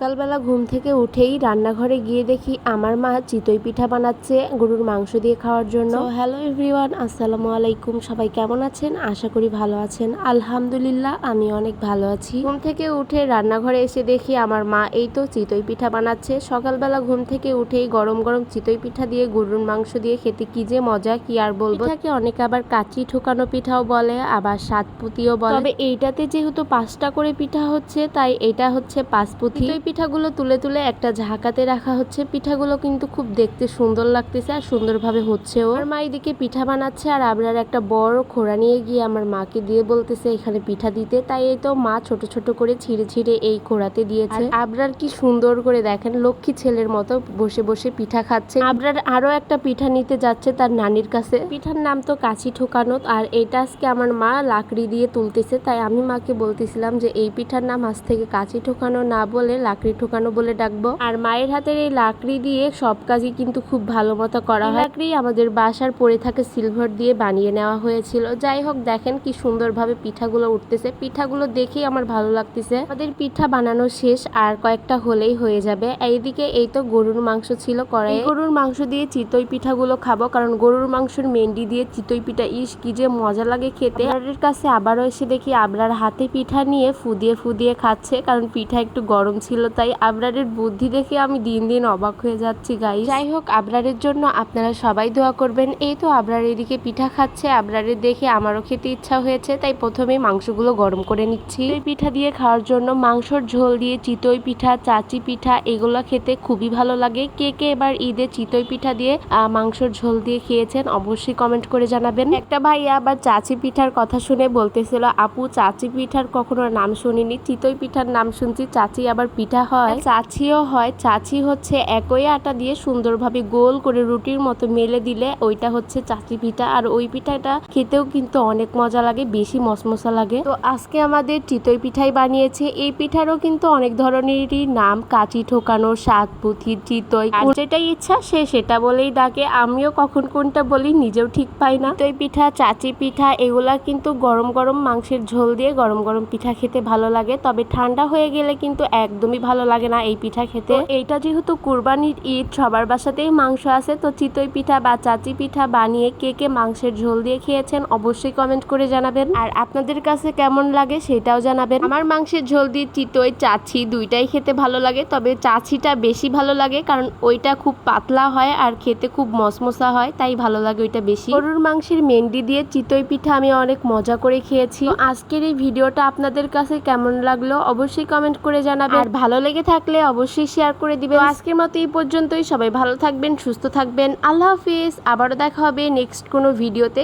সকালবেলা ঘুম থেকে উঠেই রান্নাঘরে গিয়ে দেখি আমার মা চিতই পিঠা বানাচ্ছে গরুর মাংস দিয়ে খাওয়ার জন্য। হ্যালো এভরিওয়ান আসসালামু আলাইকুম। সবাই কেমন আছেন? আশা করি ভালো আছেন। আলহামদুলিল্লাহ আমি অনেক ভালো আছি। ঘুম থেকে উঠে রান্নাঘরে এসে দেখি আমার মা এই তো চিতই পিঠা বানাচ্ছে। সকালবেলা ঘুম থেকে উঠেই গরম গরম চিতই পিঠা দিয়ে গরুর মাংস দিয়ে খেতে কি যে মজা কি আর বলব। পিঠাকে অনেকে আবার কাচি ঠোকানো পিঠাও বলে আবার সাতপুতিও বলে। তবে এইটাতে যেহেতু পাঁচটা করে পিঠা হচ্ছে তাই এটা হচ্ছে পাঁচপুতি। পিঠাগুলো তুলে তুলে একটা ঝাঁকাতে রাখা হচ্ছে। পিঠাগুলো কিন্তু খুব দেখতে সুন্দর লাগতেছে আর সুন্দরভাবে হচ্ছেও। আর মা এদিকে পিঠা বানাচ্ছে আর আবরার একটা বড় খোড়া নিয়ে গিয়ে আমার মাকে দিয়ে বলতেছে এখানে পিঠা দিতে। তাই এই তো মা ছোট ছোট করে ছিঁড়ে ছিঁড়ে এই খোড়াতে দিয়েছে। আবরার কি সুন্দর করে দেখেন লক্ষ্মী ছেলের মতো বসে বসে পিঠা খাচ্ছে। আবরার আরও একটা পিঠা নিতে যাচ্ছে তার নানির কাছে। পিঠার নাম তো কাছি ঠোকানো আর এটা আজকে আমার মা লাকড়ি দিয়ে তুলতেছে। তাই আমি মাকে বলতেছিলাম যে এই পিঠার নাম আজ থেকে কাছি ঠোকানো না বলে লাকড়ি ঠোকানো বলে ডাকবো। আর মায়ের হাতের এই লাকড়ি দিয়ে সব কাজই কিন্তু খুব ভালো মতো করা হয়। লাকড়ি আমাদের বাসার পরে থাকে সিলভার দিয়ে বানিয়ে নেওয়া হয়েছিল। যাই হোক, দেখেন কি সুন্দরভাবে পিঠাগুলো উঠতেছে। পিঠাগুলো দেখেই আমার ভালো লাগতেছে। আমাদের পিঠা বানানো শেষ আর কয়েকটা হলেই হয়ে যাবে। এইদিকে এই তো গরুর মাংস ছিল কড়াই গরুর মাংস দিয়ে চিতই পিঠাগুলো খাব, কারণ গরুর মাংসের মেন্ডি দিয়ে চিতই পিঠা, ইস, কি যে মজা লাগে খেতে। আবরারের কাছে আবারও এসে দেখি আবরার হাতে পিঠা নিয়ে ফুদিয়ে ফুদিয়ে খাচ্ছে, কারণ পিঠা একটু গরম ছিল তাই আবরারের বুদ্ধি দেখে আমি দিন দিন অবাক হয়ে যাচ্ছি গাই যাই হোক আবরারের জন্য আপনারা সবাই দোয়া করবেন। এই তো আবরার এদিকে পিঠা খাচ্ছে। আবরারের দেখে আমারও খেতে ইচ্ছা হয়েছে তাই প্রথমে মাংসগুলো গরম করে নিচ্ছি। এই পিঠা দিয়ে খাওয়ার জন্য মাংসর ঝোল দিয়ে চিতই পিঠা চাচি পিঠা এগুলো খেতে খুবই ভালো লাগে। কে কে এবার ঈদে চিতই পিঠা দিয়ে মাংসর ঝোল দিয়ে খেয়েছেন অবশ্যই কমেন্ট করে জানাবেন। একটা ভাইয়া আবার চাচি পিঠার কথা শুনে বলতেছিল আপু চাচি পিঠার কখনো নাম শুনিনি চিতই পিঠার নাম শুনছি চাচি আবার পিঠা হয়। চাচিও হয়। চাচি হচ্ছে একই আটা দিয়ে সুন্দরভাবে গোল করে রুটির মতো মেলে দিলে ওইটা হচ্ছে চাচি পিঠা। আর ওই পিঠাটা খেতেও কিন্তু অনেক মজা লাগে বেশি মশমশা লাগে। তো আজকে আমাদের চিতই পিঠাই বানিয়েছে। এই পিঠারও কিন্তু অনেক ধরনেরই নাম কাচি ঠোকানো সাত পুঁথি চিতই যেটাই ইচ্ছা সে সেটা বলেই ডাকে। আমিও কখন কোনটা বলি নিজেও ঠিক পাই না। চিতই পিঠা চাচি পিঠা এগুলা কিন্তু গরম গরম মাংসের ঝোল দিয়ে গরম গরম পিঠা খেতে ভালো লাগে। তবে ঠান্ডা হয়ে গেলে কিন্তু একদমই ভালো লাগে না এই পিঠা খেতে। এইটা যেহেতু কুরবানির ঈদ, সবার বাসাতেই মাংস আছে, তো চিতই পিঠা বা চাচি পিঠা বানিয়ে কে কে মাংসের ঝোল দিয়ে খেয়েছেন অবশ্যই কমেন্ট করে জানাবেন। আর আপনাদের কাছে কেমন লাগে সেটাও জানাবেন। আমার মাংসের ঝোল দিয়ে চিতই, চাচি দুইটাই খেতে ভালো লাগে, তবে চাচিটা বেশি ভালো লাগে কারণ ওইটা খুব পাতলা হয় আর খেতে খুব মসমসা হয়, তাই ভালো লাগে ওইটা বেশি। গরুর মাংসের মেন্ডি দিয়ে চিতই পিঠা আমি অনেক মজা করে খেয়েছি। আজকের এই ভিডিওটা আপনাদের কাছে কেমন লাগল অবশ্যই কমেন্ট করে জানাবেন। আর ভালো লেগে থাকলে অবশ্যই শেয়ার করে দিবে আজকের মতো এই পর্যন্তই। সবাই ভালো থাকবেন, সুস্থ থাকবেন। আল্লাহ হাফিজ। আবারও দেখা হবে নেক্সট কোনো ভিডিওতে